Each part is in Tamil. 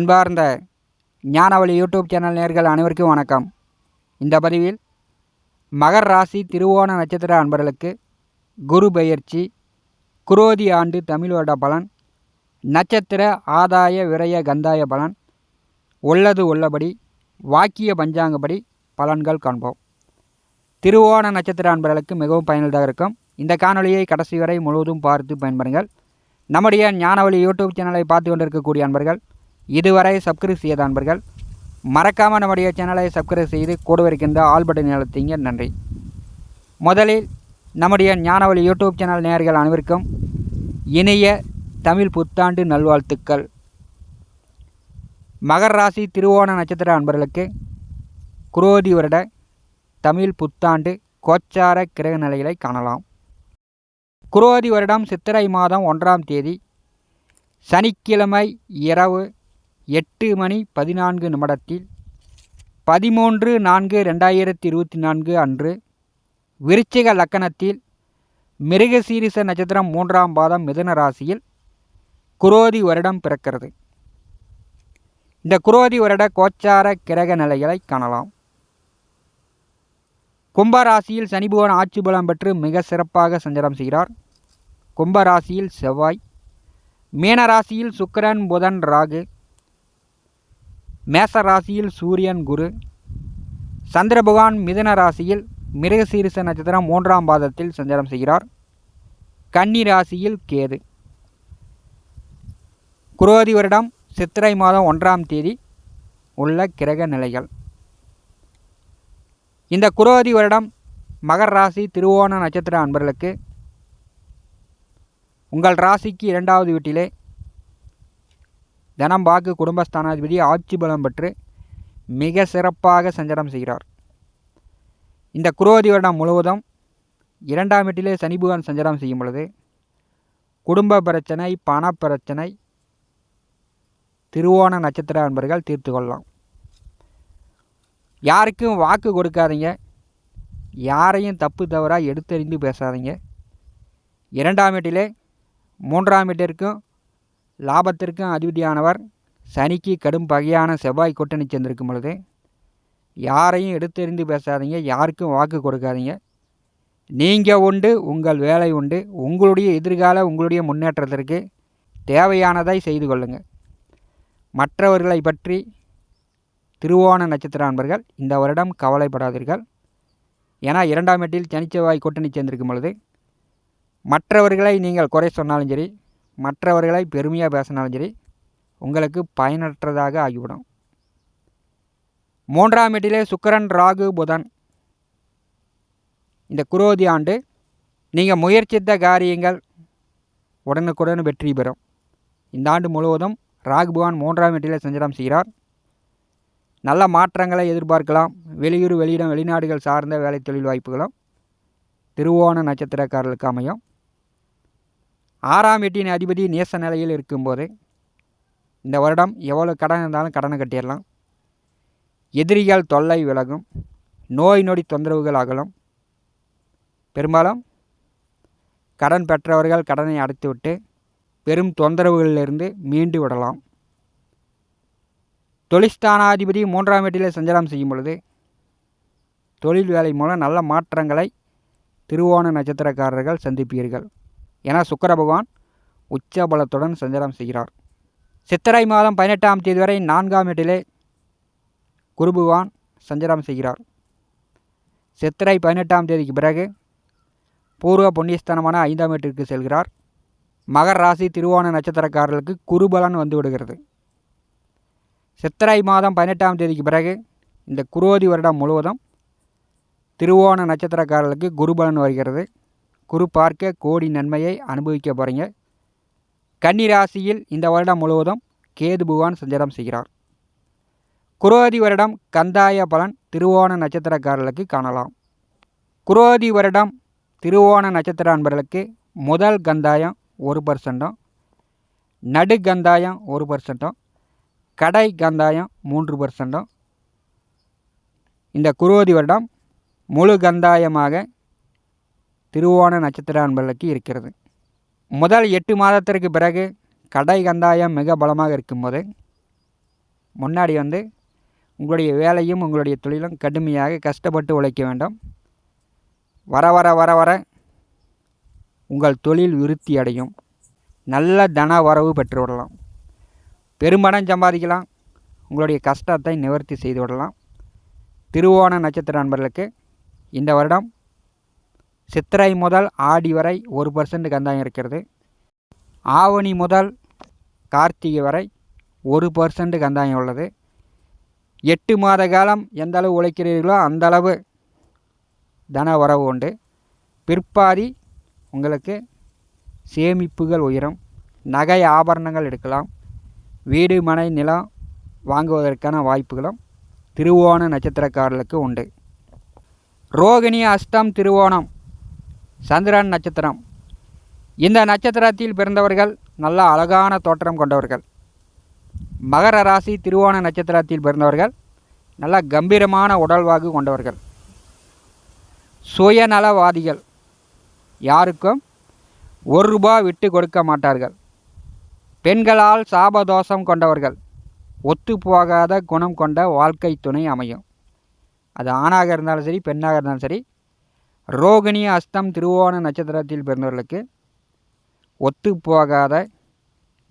அன்பார்ந்த ஞானவழி யூடியூப் சேனல் நேர்கள் அனைவருக்கும் வணக்கம். இந்த பதிவில் மகர் ராசி திருவோண நட்சத்திர அன்பர்களுக்கு குரு பெயர்ச்சி குரோதி ஆண்டு தமிழ் வருட பலன் நட்சத்திர ஆதாய விரய கந்தாய பலன் உள்ளது உள்ளபடி வாக்கிய பஞ்சாங்கப்படி பலன்கள் காண்போம். திருவோண நட்சத்திர அன்பர்களுக்கு மிகவும் பயனுள்ளதாக இருக்கும். இந்த காணொலியை கடைசி வரை முழுவதும் பார்த்து பயன்பெறுங்கள். நம்முடைய ஞானவழி யூடியூப் சேனலை பார்த்து கொண்டிருக்கக்கூடிய அன்பர்கள் இதுவரை சப்ஸ்கிரைப் செய்யாத அன்பர்கள் மறக்காமல் நம்முடைய சேனலை சப்ஸ்கிரைப் செய்து கூட இருக்கின்ற ஆல் பட்டன் அழுத்திங்க நன்றி. முதலில் நம்முடைய ஞானவழி யூடியூப் சேனல் நேயர்கள் அனைவருக்கும் இனிய தமிழ் புத்தாண்டு நல்வாழ்த்துக்கள். மகர ராசி திருவோண நட்சத்திர அன்பர்களுக்கு குரோதி வருட தமிழ் புத்தாண்டு கோச்சார கிரக நிலைகளை காணலாம். குரோதி வருடம் சித்திரை மாதம் ஒன்றாம் தேதி சனிக்கிழமை இரவு எட்டு மணி பதினான்கு நிமிடத்தில் பதிமூன்று நான்கு ரெண்டாயிரத்தி இருபத்தி நான்கு அன்று விருச்சிக லக்கணத்தில் மிருகசீரிச நட்சத்திரம் மூன்றாம் பாதம் மிதுன ராசியில் குரோதி வருடம் பிறக்கிறது. இந்த குரோதி வருட கோச்சார கிரக நிலைகளை காணலாம். கும்பராசியில் சனிபுவன் ஆட்சி பலம் பெற்று மிக சிறப்பாக சஞ்சாரம் செய்கிறார். கும்பராசியில் செவ்வாய் மீனராசியில் சுக்கரன் புதன் ராகு மேச ராசியில் சூரியன் குரு சந்திரபகவான் மிதன ராசியில் மிருகசீரிச நட்சத்திரம் மூன்றாம் பாதத்தில் சஞ்சாரம் செய்கிறார். கன்னி ராசியில் கேது. குரோதி வருடம் சித்திரை மாதம் ஒன்றாம் தேதி உள்ள கிரக நிலைகள். இந்த குரோதி வருடம் மகர் ராசி திருவோண நட்சத்திர அன்பர்களுக்கு உங்கள் ராசிக்கு இரண்டாவது வீட்டிலே தனம் பாக்கு குடும்பஸ்தானாதிபதி ஆட்சி பலம் பெற்று மிக சிறப்பாக சஞ்சாரம் செய்கிறார். இந்த குரோதி வருடம் முழுவதும் இரண்டாம் வீட்டிலே சனி சஞ்சாரம் செய்யும் பொழுது குடும்ப பிரச்சனை பண பிரச்சனை திருவோண நட்சத்திர அன்பர்கள் தீர்த்து கொள்ளலாம். யாருக்கும் வாக்கு கொடுக்காதீங்க. யாரையும் தப்பு தவறாக எடுத்தறிந்து பேசாதீங்க. இரண்டாம் வீட்டிலே மூன்றாம் வீட்டிற்கும் லாபத்திற்கும் அதிபதியானவர். சனிக்கு கடும் பகையான செவ்வாய் கூட்டணி சேர்ந்திருக்கும் பொழுது யாரையும் எடுத்தெறிந்து பேசாதீங்க யாருக்கும் வாக்கு கொடுக்காதீங்க. நீங்கள் உண்டு உங்கள் வேலை உண்டு உங்களுடைய எதிர்கால உங்களுடைய முன்னேற்றத்திற்கு தேவையானதை செய்து கொள்ளுங்கள் மற்றவர்களை பற்றி திருவோண நட்சத்திர அன்பர்கள் இந்த வருடம் கவலைப்படாதீர்கள். ஏன்னா இரண்டாம் எட்டில் சனிச்செவ்வாய் கூட்டணி சேர்ந்திருக்கும் பொழுது மற்றவர்களை நீங்கள் குறை சொன்னாலும் சரி மற்றவர்களை பெருமையாக பேசினாலும் சரி உங்களுக்கு பயனற்றதாக ஆகிவிடும். மூன்றாம் வீட்டிலே சுக்கரன் ராகு புதன். இந்த குரோதி ஆண்டு நீங்கள் முயற்சித்த காரியங்கள் உடனுக்குடன் வெற்றி பெறும். இந்த ஆண்டு முழுவதும் ராகு பகவான் மூன்றாம் வீட்டிலே சஞ்சலம் செய்கிறார். நல்ல மாற்றங்களை எதிர்பார்க்கலாம். வெளியூர் வெளியிடம் வெளிநாடுகள் சார்ந்த வேலை தொழில் வாய்ப்புகளும் திருவோண நட்சத்திரக்காரர்களுக்கு அமையும். ஆறாம் வீட்டின் அதிபதி நேச நிலையில் இருக்கும்போது இந்த வருடம் எவ்வளோ கடன் இருந்தாலும் கடனை கட்டிடலாம். எதிரிகள் தொல்லை விலகும். நோய் நொடி தொந்தரவுகள் அகலும். பெரும்பாலும் கடன் பெற்றவர்கள் கடனை அடைத்துவிட்டு பெரும் தொந்தரவுகளிலிருந்து மீண்டு விடலாம். தொழிற்ஸ்தானாதிபதி மூன்றாம் வீட்டில் சஞ்சாரம் செய்யும் பொழுது தொழில் வேலை மூலம் நல்ல மாற்றங்களை திருவோண நட்சத்திரக்காரர்கள் சந்திப்பீர்கள். என சுக்கர பகவான் உச்ச பலத்துடன் சஞ்சாரம் செய்கிறார். சித்திரை மாதம் பதினெட்டாம் தேதி வரை நான்காம் வீட்டிலே குரு பகவான் சஞ்சாரம் செய்கிறார். சித்திரை பதினெட்டாம் தேதிக்கு பிறகு பூர்வ புண்ணியஸ்தானமான ஐந்தாம் வீட்டிற்கு செல்கிறார். மகர் ராசி திருவோண நட்சத்திரக்காரர்களுக்கு குருபலன் வந்து விடுகிறது. சித்திரை மாதம் பதினெட்டாம் தேதிக்கு பிறகு இந்த குரோதி வருடம் முழுவதும் திருவோண நட்சத்திரக்காரர்களுக்கு குருபலன் வருகிறது. குரு பார்க்க கோடி நன்மையை அனுபவிக்க போகிறீங்க கன்னி ராசியில் இந்த வருடம் முழுவதும் கேது பகவான் சஞ்சாரம் செய்கிறார். குரோதி வருடம் கந்தாய பலன் திருவோண நட்சத்திரக்காரர்களுக்கு காணலாம். குரோதி வருடம் திருவோண நட்சத்திர அன்பர்களுக்கு முதல் கந்தாயம் ஒரு பர்சன்ட்டும் நடு கந்தாயம் ஒரு பர்சன்ட்டும் கடை கந்தாயம் மூன்று பர்சன்ட்டும் இந்த குரோதி வருடம் முழு கந்தாயமாக திருவோண நட்சத்திர அன்பர்களுக்கு இருக்கிறது. முதல் எட்டு மாதத்திற்கு பிறகு கடை கந்தாயம் மிக பலமாக இருக்கும்போது முன்னாடி வந்து உங்களுடைய வேலையும் உங்களுடைய தொழிலும் கடுமையாக கஷ்டப்பட்டு உழைக்க வேண்டும். வர வர வர வர உங்கள் தொழில் விருத்தி அடையும். நல்ல தன வரவு பெற்று விடலாம். பெரும்பணம் சம்பாதிக்கலாம். உங்களுடைய கஷ்டத்தை நிவர்த்தி செய்து விடலாம். திருவோண நட்சத்திர நண்பர்களுக்கு இந்த வருடம் சித்திரை முதல் ஆடி வரை ஒரு பர்சன்ட் கந்தாயம் இருக்கிறது. ஆவணி முதல் கார்த்திகை வரை ஒரு பர்சன்ட் கந்தாயம் உள்ளது. எட்டு மாத காலம் எந்த அளவு உழைக்கிறீர்களோ அந்த அளவு தன வரவு உண்டு. பிற்பாதி உங்களுக்கு சேமிப்புகள் உயரும். நகை ஆபரணங்கள் எடுக்கலாம். வீடு மனை நிலம் வாங்குவதற்கான வாய்ப்புகளும் திருவோண நட்சத்திரக்காரர்களுக்கு உண்டு. ரோகிணி அஷ்டம் திருவோணம் சந்திரன் நட்சத்திரம். இந்த நட்சத்திரத்தில் பிறந்தவர்கள் நல்ல அழகான தோற்றம் கொண்டவர்கள். மகர ராசி திருவோண நட்சத்திரத்தில் பிறந்தவர்கள் நல்ல கம்பீரமான உடல்வாகு கொண்டவர்கள். சுயநலவாதிகள். யாருக்கும் ஒரு ரூபா விட்டு கொடுக்க மாட்டார்கள். பெண்களால் சாபதோஷம் கொண்டவர்கள். ஒத்துப்போகாத குணம் கொண்ட வாழ்க்கை துணை அமையும். அது ஆணாக இருந்தாலும் சரி பெண்ணாக இருந்தாலும் சரி ரோகிணி அஸ்தம் திருவோண நட்சத்திரத்தில் பிறந்தவர்களுக்கு ஒத்துப்போகாத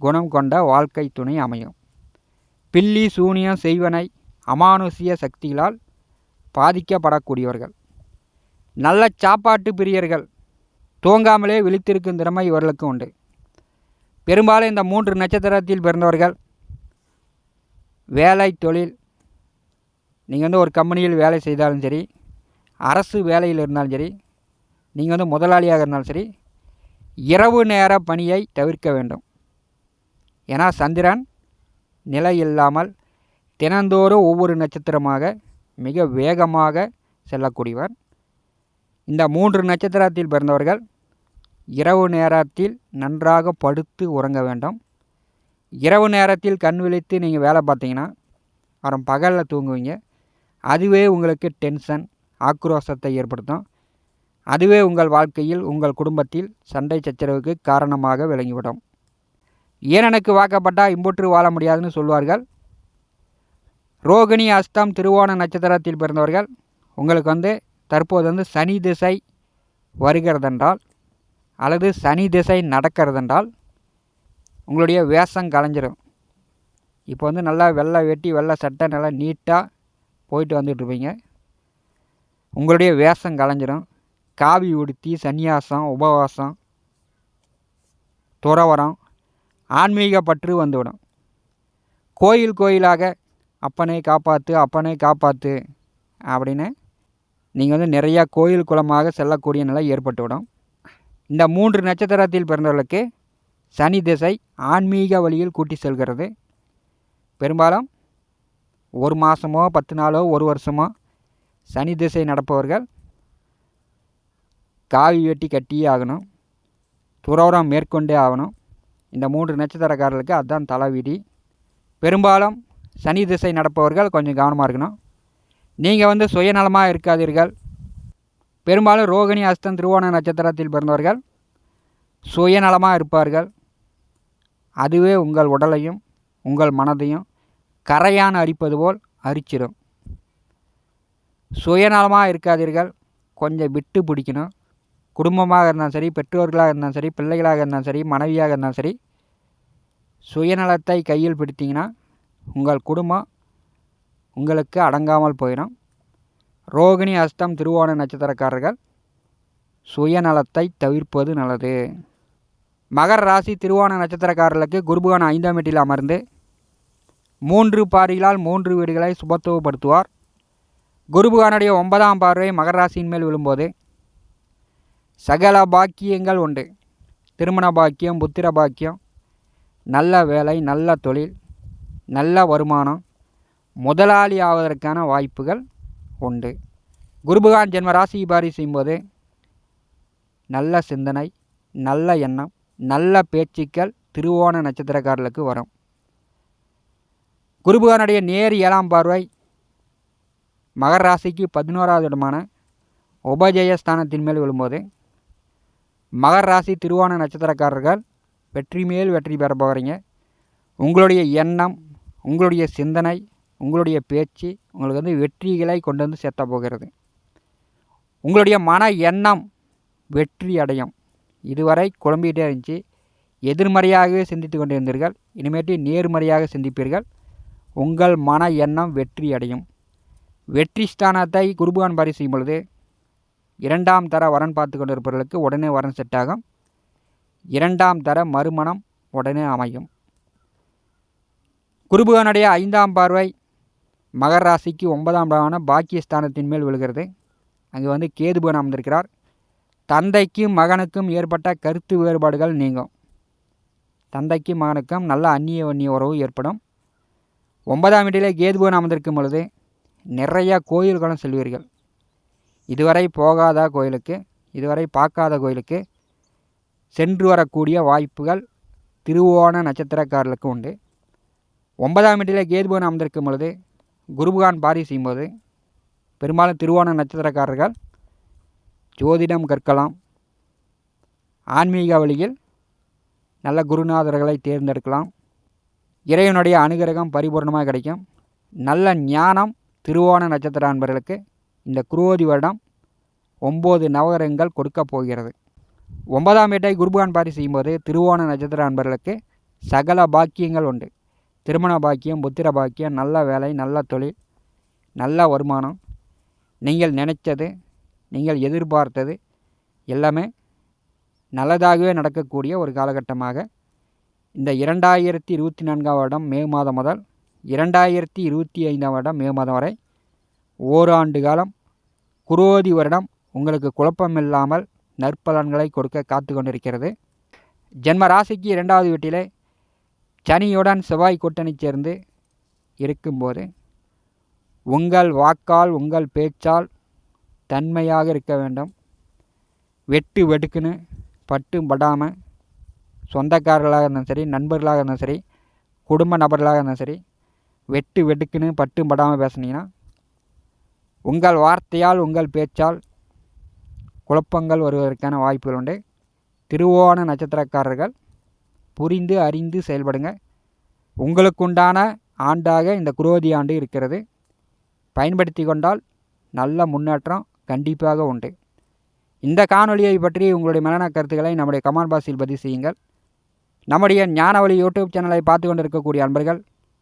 குணம் கொண்ட வாழ்க்கை துணை அமையும். பில்லி சூனியம் செய்வனை அமானுஷ்ய சக்திகளால் பாதிக்கப்படக்கூடியவர்கள். நல்ல சாப்பாட்டு பிரியர்கள் தூங்காமலே விழித்திருக்கும் திறமை இவர்களுக்கு உண்டு. பெரும்பாலும் இந்த மூன்று நட்சத்திரத்தில் பிறந்தவர்கள் வேலை தொழில் நீங்கள் வந்து ஒரு கம்பெனியில் வேலை செய்தாலும் சரி அரசு வேலையில் இருந்தாலும் சரி நீங்கள் வந்து முதலாளியாக இருந்தாலும் சரி இரவு நேர பணியை தவிர்க்க வேண்டும். ஏன்னா சந்திரன் நிலை இல்லாமல் தினந்தோறும் ஒவ்வொரு நட்சத்திரமாக மிக வேகமாக செல்லக்கூடியவர். இந்த மூன்று நட்சத்திரத்தில் பிறந்தவர்கள் இரவு நேரத்தில் நன்றாக படுத்து உறங்க வேண்டும். இரவு நேரத்தில் கண் விழித்து நீங்கள் வேலை பார்த்தீங்கன்னா அப்புறம் பகலில் தூங்குவீங்க. அதுவே உங்களுக்கு டென்ஷன் ஆக்ரோஷத்தை ஏற்படுத்தும். அதுவே உங்கள் வாழ்க்கையில் உங்கள் குடும்பத்தில் சண்டை சச்சரவுக்கு காரணமாக விளங்கிவிடும். ஏனனுக்கு வாக்கப்பட்டால் இம்புற்று வாழ முடியாதுன்னு சொல்வார்கள்? ரோகிணி அஸ்தம் திருவோண நட்சத்திரத்தில் பிறந்தவர்கள் உங்களுக்கு வந்து தற்போது வந்து சனி திசை வருகிறதென்றால் அல்லது சனி திசை நடக்கிறதென்றால் உங்களுடைய வேஷம் கலைஞ்சிடும் இப்போ வந்து நல்லா வெள்ளை வெட்டி வெள்ளை சட்டை நல்லா நீட்டாக போயிட்டு வந்துட்டுருப்பீங்க உங்களுடைய வேஷம் கலைஞ்சிரும். காவி உடுத்தி சந்நியாசம் உபவாசம் துறவரம் ஆன்மீக பற்று வந்துவிடும். கோயில் கோயிலாக அப்பனை காப்பாற்று அப்பனை காப்பாற்று அப்படின்னு நீங்கள் வந்து நிறையா கோயில் குளமாக செல்லக்கூடிய நிலை ஏற்பட்டுவிடும். இந்த மூன்று நட்சத்திரத்தில் பிறந்தவர்களுக்கு சனி திசை ஆன்மீக வழியில் கூட்டி செல்கிறது. பெரும்பாலும் ஒரு மாதமோ பத்து நாளோ ஒரு வருஷமோ சனி திசை நடப்பவர்கள் காவி வெட்டி கட்டியே ஆகணும். துறவரம் மேற்கொண்டே ஆகணும். இந்த மூன்று நட்சத்திரக்காரர்களுக்கு அதுதான் தலைவிதி. பெரும்பாலும் சனி திசை நடப்பவர்கள் கொஞ்சம் கவனமாக இருக்கணும். நீங்கள் வந்து சுயநலமாக இருக்காதீர்கள். பெரும்பாலும் ரோகிணி அஸ்தம் திருவோண நட்சத்திரத்தில் பிறந்தவர்கள் சுயநலமாக இருப்பார்கள். அதுவே உங்கள் உடலையும் உங்கள் மனதையும் கரையான் அரிப்பது போல் அரிச்சிடும் சுயநலமாக இருக்காதீர்கள். கொஞ்சம் விட்டு பிடிக்கணும். குடும்பமாக இருந்தாலும் சரி பெற்றோர்களாக இருந்தாலும் சரி பிள்ளைகளாக இருந்தாலும் சரி மனைவியாக இருந்தாலும் சரி சுயநலத்தை கையில் பிடித்தீங்கன்னா உங்கள் குடும்பம் உங்களுக்கு அடங்காமல் போயிடும். ரோகிணி அஸ்தம் திருவோண நட்சத்திரக்காரர்கள் சுயநலத்தை தவிர்ப்பது நல்லது. மகர ராசி திருவோண நட்சத்திரக்காரர்களுக்கு குருபுகான ஐந்தாம் வீட்டில் அமர்ந்து மூன்று பாரிகளால் மூன்று வீடுகளை சுபத்துவப்படுத்துவார். குருபுகானுடைய ஒன்பதாம் பார்வை மகராசியின் மேல் விழும்போது சகல பாக்கியங்கள் உண்டு. திருமண பாக்கியம் புத்திர பாக்கியம் நல்ல வேலை நல்ல தொழில் நல்ல வருமானம் முதலாளி ஆவதற்கான வாய்ப்புகள் உண்டு. குருபகான் ஜென்ம ராசி பாரி செய்யும்போது நல்ல சிந்தனை நல்ல எண்ணம் நல்ல பேச்சுக்கள் திருவோண நட்சத்திரக்காரர்களுக்கு வரும். குருபகானுடைய நேர் ஏழாம் பார்வை மகர ராசிக்கு பதினோராவது இடமான உபஜய ஸ்தானத்தின் மேல் விழும்போது மகர ராசி திருவோண நட்சத்திரக்காரர்கள் வெற்றி மேல் வெற்றி பெற போகிறீங்க உங்களுடைய எண்ணம் உங்களுடைய சிந்தனை உங்களுடைய பேச்சு உங்களுக்கு வந்து வெற்றிகளை கொண்டு வந்து சேர்த்த போகிறது. உங்களுடைய மன எண்ணம் வெற்றி அடையும். இதுவரை குழம்பிகிட்டே இருந்துச்சு. எதிர்மறையாகவே சிந்தித்து கொண்டிருந்தீர்கள். இனிமேட்டு நேர்மறையாக சிந்திப்பீர்கள். உங்கள் மன எண்ணம் வெற்றி அடையும். வெற்றி ஸ்தானத்தை குருபகான் பாரி செய்யும் பொழுது இரண்டாம் தர வரன் பார்த்து கொண்டிருப்பவர்களுக்கு உடனே வரன் செட் ஆகும். இரண்டாம் தர மறுமணம் உடனே அமையும். குருபகானுடைய ஐந்தாம் பார்வை மகர ராசிக்கு ஒன்பதாம் இடமான பாக்கியஸ்தானத்தின் மேல் விழுகிறது. அங்கே வந்து கேதுபகன் அமர்ந்திருக்கிறார். தந்தைக்கும் மகனுக்கும் ஏற்பட்ட கருத்து வேறுபாடுகள் நீங்கும். தந்தைக்கும் மகனுக்கும் நல்ல அந்நிய வன்னிய உறவு ஏற்படும். ஒன்பதாம் வீட்டிலே கேதுபகன் அமர்ந்திருக்கும் பொழுது நிறையா கோயில்களும் செல்வீர்கள். இதுவரை போகாத கோயிலுக்கு இதுவரை பார்க்காத கோயிலுக்கு சென்று வரக்கூடிய வாய்ப்புகள் திருவோண நட்சத்திரக்காரர்களுக்கு உண்டு. ஒன்பதாம் வீட்டில் கேதுபகன் அமர்ந்திருக்கும் பொழுது குருபகான் பாரி செய்யும்போது பெரும்பாலும் திருவோண நட்சத்திரக்காரர்கள் ஜோதிடம் கற்கலாம். ஆன்மீக வழியில் நல்ல குருநாதர்களை தேர்ந்தெடுக்கலாம். இறைவனுடைய அனுகிரகம் பரிபூர்ணமாக கிடைக்கும். நல்ல ஞானம் திருவோண நட்சத்திர அன்பர்களுக்கு இந்த குரோதி வருடம் ஒம்பது நவகரங்கள் கொடுக்க போகிறது. ஒன்பதாம் வீட்டை குருபகான் பாரி செய்யும்போது திருவோண நட்சத்திர அன்பர்களுக்கு சகல பாக்கியங்கள் உண்டு. திருமண பாக்கியம் புத்திர பாக்கியம் நல்ல வேலை நல்ல தொழில் நல்ல வருமானம். நீங்கள் நினைச்சது நீங்கள் எதிர்பார்த்தது எல்லாமே நல்லதாகவே நடக்கக்கூடிய ஒரு காலகட்டமாக இந்த இரண்டாயிரத்தி இருபத்தி நான்காம் வருடம் மே மாதம் முதல் இரண்டாயிரத்தி இருபத்தி ஐந்தாம் வருடம் மே மாதம் வரை ஓராண்டு காலம் குரோதி வருடம். உங்களுக்கு குழப்பமில்லாமல் நற்பலன்களை கொடுக்க காத்து கொண்டிருக்கிறது. ஜென்ம ராசிக்கு இரண்டாவது வீட்டிலே சனியுடன் செவ்வாய் கூட்டணி சேர்ந்து இருக்கும்போது உங்கள் வாக்கால் உங்கள் பேச்சால் தன்மையாக இருக்க வேண்டும். வெட்டு வெடுக்குன்னு பட்டு படாமல் சொந்தக்காரர்களாக இருந்தாலும் சரி நண்பர்களாக இருந்தாலும் சரி குடும்ப நபர்களாக இருந்தாலும் சரி வெட்டு வெடுக்குன்னு பட்டு படாமல் பேசுனீங்கன்னா உங்கள் வார்த்தையால் உங்கள் பேச்சால் குழப்பங்கள் வருவதற்கான வாய்ப்புகள் உண்டு. திருவோண நட்சத்திரக்காரர்கள் புரிந்து அறிந்து செயல்படுங்க. உங்களுக்குண்டான ஆண்டாக இந்த குரோதி ஆண்டு இருக்கிறது. பயன்படுத்தி கொண்டால் நல்ல முன்னேற்றம் கண்டிப்பாக உண்டு. இந்த காணொலியை பற்றி உங்களுடைய மரண கருத்துக்களை நம்முடைய கமான் பாக்ஸில் பதிவு செய்யுங்கள். நம்முடைய ஞானவழி யூடியூப் சேனலை பார்த்து கொண்டிருக்கக்கூடிய அன்பர்கள்